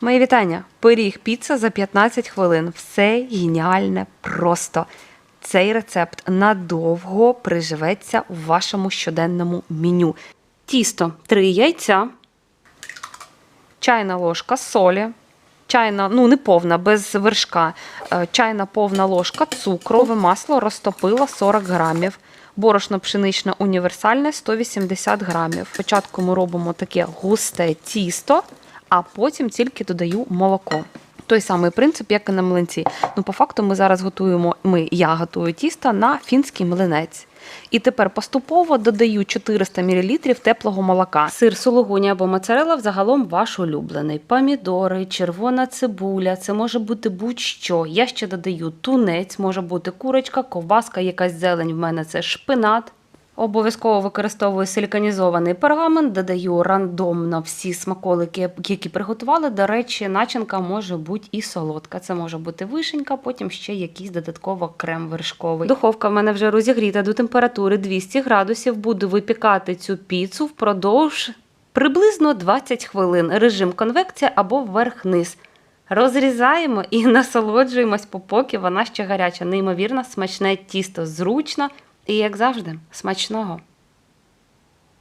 Мої вітання. Пиріг піца за 15 хвилин. Все геніальне просто. Цей рецепт надовго приживеться у вашому щоденному меню. Тісто 3 яйця, чайна ложка солі, чайна, ну не повна, без вершка, е, чайна повна ложка цукрове масло розтопила 40 грамів. Борошно пшеничне універсальне 180 грамів. Спочатку ми робимо таке густе тісто, а потім тільки додаю молоко. Той самий принцип, як і на млинці. Ну, по факту, ми зараз готуємо, ми, я готую тісто на фінський млинець. І тепер поступово додаю 400 мл теплого молока. Сир сулугуні або моцарелла взагалом ваш улюблений. Помідори, червона цибуля, це може бути будь-що. Я ще додаю тунець, може бути курочка, ковбаска, якась зелень. В мене це шпинат. Обов'язково використовую силіканізований пергамент, додаю рандомно всі смаколики, які приготували. До речі, начинка може бути і солодка. Це може бути вишенька, потім ще якийсь додатково крем вершковий. Духовка в мене вже розігріта до температури 200 градусів. Буду випікати цю піцу впродовж приблизно 20 хвилин. Режим конвекція або вверх-низ. Розрізаємо і насолоджуємось, поки вона ще гаряча. Неймовірно, смачне тісто зручно і, як завжди, смачного.